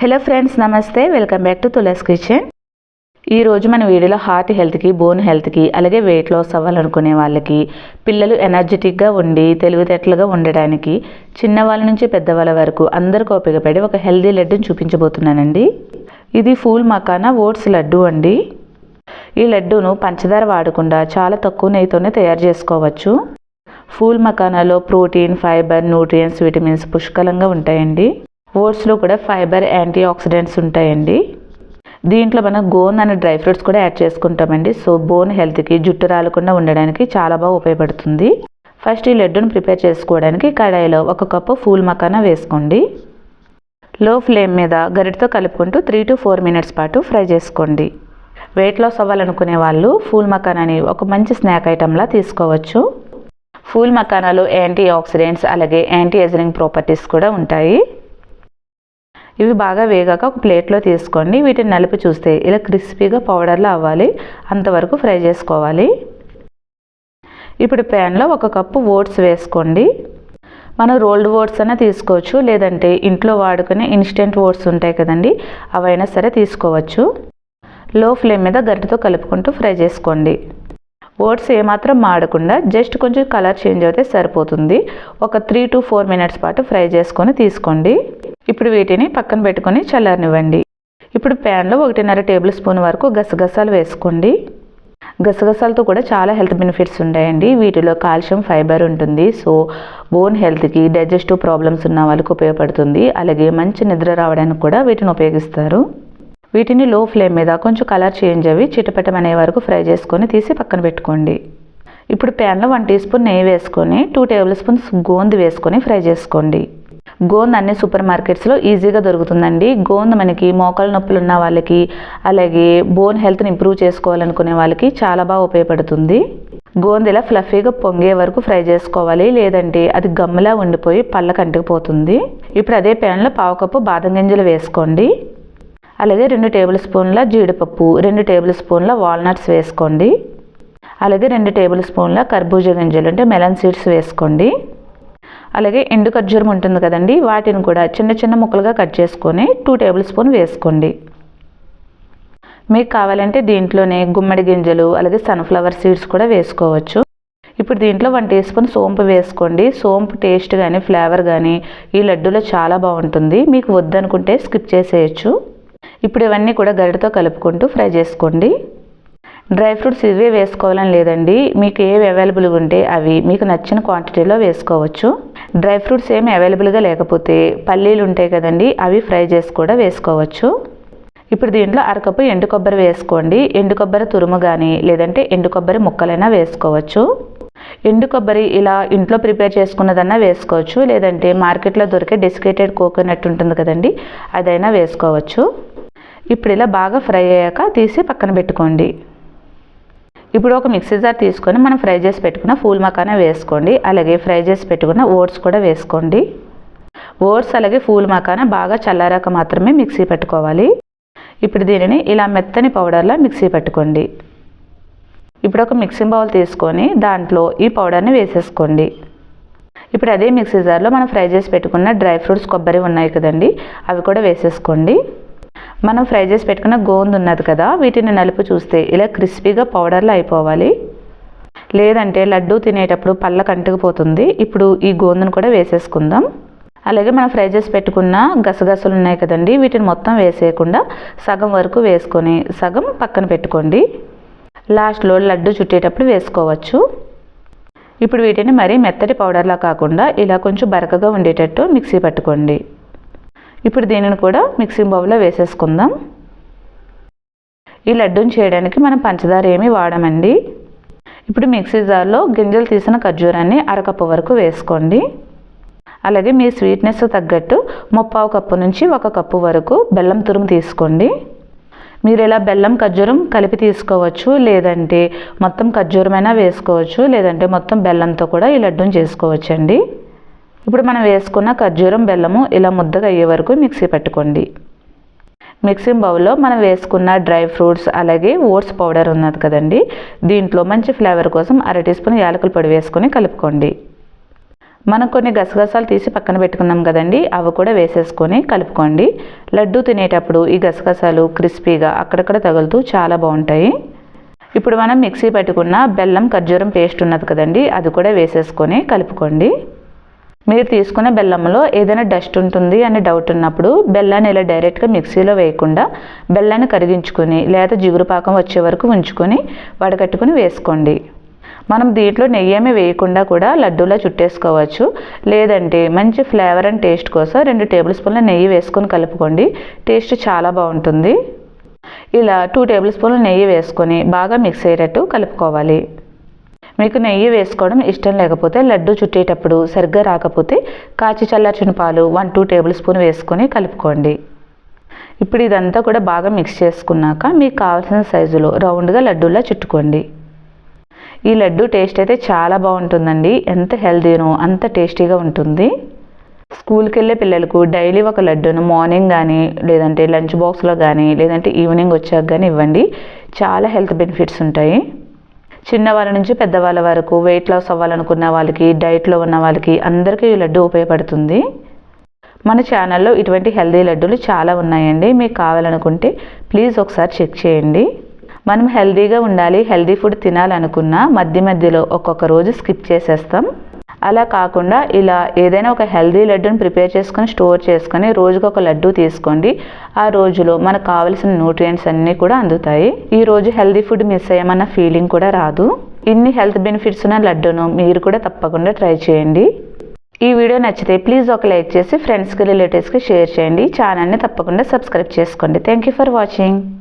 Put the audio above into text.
Hello friends నమస్తే. Welcome back to Tulas kitchen ఈరోజు మన వీడియోలో హార్ట్ హెల్త్కి బోన్ హెల్త్కి అలాగే వెయిట్ లాస్ అవ్వాలనుకునే వాళ్ళకి పిల్లలు ఎనర్జెటిక్గా ఉండి తెలివితేటలుగా ఉండడానికి చిన్నవాళ్ళ నుంచి పెద్దవాళ్ళ వరకు అందరికీ ఉపయోగపడే ఒక హెల్దీ లడ్డుని చూపించబోతున్నానండి. ఇది ఫూల్ మకానా ఓట్స్ లడ్డు అండి. ఈ లడ్డూను పంచదార వాడకుండా చాలా తక్కువ నెయ్యితోనే తయారు చేసుకోవచ్చు. ఫూల్ మకానాలో ప్రోటీన్ ఫైబర్ న్యూట్రియన్స్ విటమిన్స్ పుష్కలంగా ఉంటాయండి. ఓట్స్లో కూడా ఫైబర్ యాంటీ ఆక్సిడెంట్స్ ఉంటాయండి. దీంట్లో మనం గోన్ అనే డ్రై ఫ్రూట్స్ కూడా యాడ్ చేసుకుంటామండి. సో బోన్ హెల్త్కి జుట్టు రాలకుండా ఉండడానికి చాలా బాగా ఉపయోగపడుతుంది. ఫస్ట్ ఈ లడ్డూను ప్రిపేర్ చేసుకోవడానికి కడాయిలో ఒక కప్పు ఫూల్ మకానా వేసుకోండి. లో ఫ్లేమ్ మీద గరిటతో కలుపుకుంటూ త్రీ టు ఫోర్ మినిట్స్ పాటు ఫ్రై చేసుకోండి. వెయిట్ లాస్ అవ్వాలనుకునే వాళ్ళు ఫూల్ మకానాని ఒక మంచి స్నాక్ ఐటెంలా తీసుకోవచ్చు. ఫూల్ మకానాలో యాంటీ ఆక్సిడెంట్స్ అలాగే యాంటీ ఎజరింగ్ ప్రాపర్టీస్ కూడా ఉంటాయి. ఇవి బాగా వేగాక ఒక ప్లేట్లో తీసుకోండి. వీటిని నలిపి చూస్తే ఇలా క్రిస్పీగా పౌడర్లో అవ్వాలి. అంతవరకు ఫ్రై చేసుకోవాలి. ఇప్పుడు ప్యాన్లో ఒక కప్పు ఓట్స్ వేసుకోండి. మనం రోల్డ్ ఓట్స్ అయినా తీసుకోవచ్చు. లేదంటే ఇంట్లో వాడుకునే ఇన్స్టెంట్ ఓట్స్ ఉంటాయి కదండి అవైనా సరే తీసుకోవచ్చు. లో ఫ్లేమ్ మీద గరిటతో కలుపుకుంటూ ఫ్రై చేసుకోండి. ఓట్స్ ఏమాత్రం మాడకుండా జస్ట్ కొంచెం కలర్ చేంజ్ అయితే సరిపోతుంది. ఒక త్రీ టు ఫోర్ మినిట్స్ పాటు ఫ్రై చేసుకొని తీసుకోండి. ఇప్పుడు వీటిని పక్కన పెట్టుకొని చల్లారనివ్వండి. ఇప్పుడు ప్యాన్లో ఒకటిన్నర టేబుల్ స్పూన్ వరకు గసగసాలు వేసుకోండి. గసగసాలతో కూడా చాలా హెల్త్ బెనిఫిట్స్ ఉంటాయండి. వీటిలో కాల్షియం ఫైబర్ ఉంటుంది. సో బోన్ హెల్త్కి డైజెస్టివ్ ప్రాబ్లమ్స్ ఉన్న వాళ్ళకి ఉపయోగపడుతుంది. అలాగే మంచి నిద్ర రావడానికి కూడా వీటిని ఉపయోగిస్తారు. వీటిని లో ఫ్లేమ్ మీద కొంచెం కలర్ చేంజ్ అవి చిటపెట్టమనే వరకు ఫ్రై చేసుకొని తీసి పక్కన పెట్టుకోండి. ఇప్పుడు ప్యాన్లో వన్ టీ స్పూన్ నెయ్యి వేసుకొని టూ టేబుల్ స్పూన్స్ గోంది వేసుకొని ఫ్రై చేసుకోండి. గోంద్ అన్ని సూపర్ మార్కెట్స్లో ఈజీగా దొరుకుతుందండి. గోంద్ మనకి మోకాళ్ళ నొప్పులు ఉన్న వాళ్ళకి అలాగే బోన్ హెల్త్ని ఇంప్రూవ్ చేసుకోవాలనుకునే వాళ్ళకి చాలా బాగా ఉపయోగపడుతుంది. గోంద్ ఇలా ఫ్లఫీగా పొంగే వరకు ఫ్రై చేసుకోవాలి. లేదంటే అది గమ్ములా ఉండిపోయి పళ్ళ కంటికి పోతుంది. ఇప్పుడు అదే ప్యాన్లో పావు కప్పు బాదం గింజలు వేసుకోండి. అలాగే రెండు టేబుల్ స్పూన్ల జీడిపప్పు రెండు టేబుల్ స్పూన్ల వాల్నట్స్ వేసుకోండి. అలాగే రెండు టేబుల్ స్పూన్ల కర్బూజ గింజలు అంటే మెలన్ సీడ్స్ వేసుకోండి. అలాగే ఎండు ఖర్జూరం ఉంటుంది కదండి వాటిని కూడా చిన్న చిన్న ముక్కలుగా కట్ చేసుకొని టూ టేబుల్ స్పూన్ వేసుకోండి. మీకు కావాలంటే దీంట్లోనే గుమ్మడి గింజలు అలాగే సన్ఫ్లవర్ సీడ్స్ కూడా వేసుకోవచ్చు. ఇప్పుడు దీంట్లో వన్ టీ స్పూన్ సోంపు వేసుకోండి. సోంపు టేస్ట్ కానీ ఫ్లేవర్ కానీ ఈ లడ్డూలో చాలా బాగుంటుంది. మీకు వద్దనుకుంటే స్కిప్ చేసేయచ్చు. ఇప్పుడు ఇవన్నీ కూడా గరిటతో కలుపుకుంటూ ఫ్రై చేసుకోండి. డ్రై ఫ్రూట్స్ ఇవే వేసుకోవాలని లేదండి. మీకు ఏవి అవైలబుల్గా ఉంటే అవి మీకు నచ్చిన క్వాంటిటీలో వేసుకోవచ్చు. డ్రై ఫ్రూట్స్ ఏమి అవైలబుల్గా లేకపోతే పల్లీలు ఉంటాయి కదండి అవి ఫ్రై చేసి కూడా వేసుకోవచ్చు. ఇప్పుడు దీంట్లో అరకప్పు ఎండు కొబ్బరి వేసుకోండి. ఎండు కొబ్బరి తురుము కానీ లేదంటే ఎండు కొబ్బరి ముక్కలైనా వేసుకోవచ్చు. ఎండు కొబ్బరి ఇలా ఇంట్లో ప్రిపేర్ చేసుకున్నదన్నా వేసుకోవచ్చు. లేదంటే మార్కెట్లో దొరికే డెసికేటెడ్ కోకోనట్ ఉంటుంది కదండి అదైనా వేసుకోవచ్చు. ఇప్పుడు ఇలా బాగా ఫ్రై అయ్యాక తీసి పక్కన పెట్టుకోండి. ఇప్పుడు ఒక మిక్సీ జార్ తీసుకొని మనం ఫ్రై చేసి పెట్టుకున్న ఫూల్ మకానా వేసుకోండి. అలాగే ఫ్రై చేసి పెట్టుకున్న ఓట్స్ కూడా వేసుకోండి. ఓట్స్ అలాగే ఫూల్ మకానా బాగా చల్లారాక మాత్రమే మిక్సీ పెట్టుకోవాలి. ఇప్పుడు దీనిని ఇలా మెత్తని పౌడర్లా మిక్సీ పెట్టుకోండి. ఇప్పుడు ఒక మిక్సింగ్ బౌల్ తీసుకొని దాంట్లో ఈ పౌడర్ని వేసేసుకోండి. ఇప్పుడు అదే మిక్సీ జార్లో మనం ఫ్రై చేసి పెట్టుకున్న డ్రై ఫ్రూట్స్ కొబ్బరి ఉన్నాయి కదండి అవి కూడా వేసేసుకోండి. మనం ఫ్రై చేసి పెట్టుకున్న గోందు ఉన్నది కదా వీటిని నలుపు చూస్తే ఇలా క్రిస్పీగా పౌడర్లో అయిపోవాలి. లేదంటే లడ్డు తినేటప్పుడు పళ్ళ కంటుకుపోతుంది. ఇప్పుడు ఈ గోందును కూడా వేసేసుకుందాం. అలాగే మనం ఫ్రై చేసి పెట్టుకున్న గసగసలు ఉన్నాయి కదండి వీటిని మొత్తం వేసేయకుండా సగం వరకు వేసుకొని సగం పక్కన పెట్టుకోండి. లాస్ట్లో లడ్డు చుట్టేటప్పుడు వేసుకోవచ్చు. ఇప్పుడు వీటిని మరీ మెత్తటి పౌడర్లా కాకుండా ఇలా కొంచెం బరకగా ఉండేటట్టు మిక్సీ పట్టుకోండి. ఇప్పుడు దీనిని కూడా మిక్సింగ్ బౌల్లో వేసేసుకుందాం. ఈ లడ్డూని చేయడానికి మనం పంచదార ఏమీ వాడమండి. ఇప్పుడు మిక్సీ జార్లో గింజలు తీసిన ఖర్జూరాన్ని అరకప్పు వరకు వేసుకోండి. అలాగే మీ స్వీట్నెస్ తగ్గట్టు ముప్పావు కప్పు నుంచి ఒక కప్పు వరకు బెల్లం తురుము తీసుకోండి. మీరు ఇలా బెల్లం ఖర్జూరం కలిపి తీసుకోవచ్చు లేదంటే మొత్తం ఖర్జూరమైనా వేసుకోవచ్చు లేదంటే మొత్తం బెల్లంతో కూడా ఈ లడ్డూని చేసుకోవచ్చండి. ఇప్పుడు మనం వేసుకున్న ఖర్జూరం బెల్లము ఇలా ముద్దగా అయ్యే వరకు మిక్సీ పెట్టుకోండి. మిక్సింగ్ బౌల్లో మనం వేసుకున్న డ్రై ఫ్రూట్స్ అలాగే ఓట్స్ పౌడర్ ఉన్నది కదండి. దీంట్లో మంచి ఫ్లేవర్ కోసం అర టీ స్పూన్ యాలకుల పొడి వేసుకొని కలుపుకోండి. మనం కొన్ని గసగసాలు తీసి పక్కన పెట్టుకున్నాం కదండి. అవి కూడా వేసేసుకొని కలుపుకోండి. లడ్డు తినేటప్పుడు ఈ గసగసాలు క్రిస్పీగా అక్కడక్కడ తగులుతూ చాలా బాగుంటాయి. ఇప్పుడు మనం మిక్సీ పెట్టుకున్న బెల్లం ఖర్జూరం పేస్ట్ ఉన్నది కదండి. అది కూడా వేసేసుకొని కలుపుకోండి. మీరు తీసుకున్న బెల్లంలో ఏదైనా డస్ట్ ఉంటుంది అని డౌట్ ఉన్నప్పుడు బెల్లాన్ని ఇలా డైరెక్ట్గా మిక్సీలో వేయకుండా బెల్లాన్ని కరిగించుకొని లేదా జిగురు పాకం వచ్చే వరకు ఉంచుకొని వడగట్టుకుని వేసుకోండి. మనం దీంట్లో నెయ్యి ఏమీ వేయకుండా కూడా లడ్డూలా చుట్టేసుకోవచ్చు. లేదంటే మంచి ఫ్లేవర్ అండ్ టేస్ట్ కోసం రెండు టేబుల్ స్పూన్ల నెయ్యి వేసుకొని కలుపుకోండి. టేస్ట్ చాలా బాగుంటుంది. ఇలా టూ టేబుల్ స్పూన్ల నెయ్యి వేసుకొని బాగా మిక్స్ అయ్యేటట్టు కలుపుకోవాలి. మీకు నెయ్యి వేసుకోవడం ఇష్టం లేకపోతే లడ్డు చుట్టేటప్పుడు సరిగ్గా రాకపోతే కాచి చల్లార్చిన పాలు వన్ టూ టేబుల్ స్పూన్ వేసుకొని కలుపుకోండి. ఇప్పుడు ఇదంతా కూడా బాగా మిక్స్ చేసుకున్నాక మీకు కావాల్సిన సైజులో రౌండ్గా లడ్డూలా చుట్టుకోండి. ఈ లడ్డు టేస్ట్ అయితే చాలా బాగుంటుందండి. ఎంత హెల్తీనో అంత టేస్టీగా ఉంటుంది. స్కూల్కి వెళ్ళే పిల్లలకు డైలీ ఒక లడ్డూను మార్నింగ్ కానీ లేదంటే లంచ్ బాక్స్లో కానీ లేదంటే ఈవినింగ్ వచ్చాక కానీ ఇవ్వండి. చాలా హెల్త్ బెనిఫిట్స్ ఉంటాయి. చిన్నవాళ్ళ నుంచి పెద్దవాళ్ళ వరకు వెయిట్ లాస్ అవ్వాలనుకున్న వాళ్ళకి డైట్లో ఉన్న వాళ్ళకి అందరికీ ఈ లడ్డు ఉపయోగపడుతుంది. మన ఛానల్లో ఇటువంటి హెల్దీ లడ్డూలు చాలా ఉన్నాయండి. మీకు కావాలనుకుంటే ప్లీజ్ ఒకసారి చెక్ చేయండి. మనం హెల్దీగా ఉండాలి హెల్దీ ఫుడ్ తినాలనుకున్నా మధ్య మధ్యలో ఒక్కొక్క రోజు స్కిప్ చేసేస్తాం. అలా కాకుండా ఇలా ఏదైనా ఒక హెల్దీ లడ్డూని ప్రిపేర్ చేసుకొని స్టోర్ చేసుకొని రోజుకు ఒక లడ్డు తీసుకోండి. ఆ రోజులో మనకు కావలసిన న్యూట్రియంట్స్ అన్నీ కూడా అందుతాయి. ఈ రోజు హెల్దీ ఫుడ్ మిస్ అయ్యామన్న ఫీలింగ్ కూడా రాదు. ఇన్ని హెల్త్ బెనిఫిట్స్ ఉన్న లడ్డూను మీరు కూడా తప్పకుండా ట్రై చేయండి. ఈ వీడియో నచ్చితే ప్లీజ్ ఒక లైక్ చేసి ఫ్రెండ్స్కి రిలేటివ్స్కి షేర్ చేయండి. ఛానల్ని తప్పకుండా సబ్స్క్రైబ్ చేసుకోండి. Thank you for watching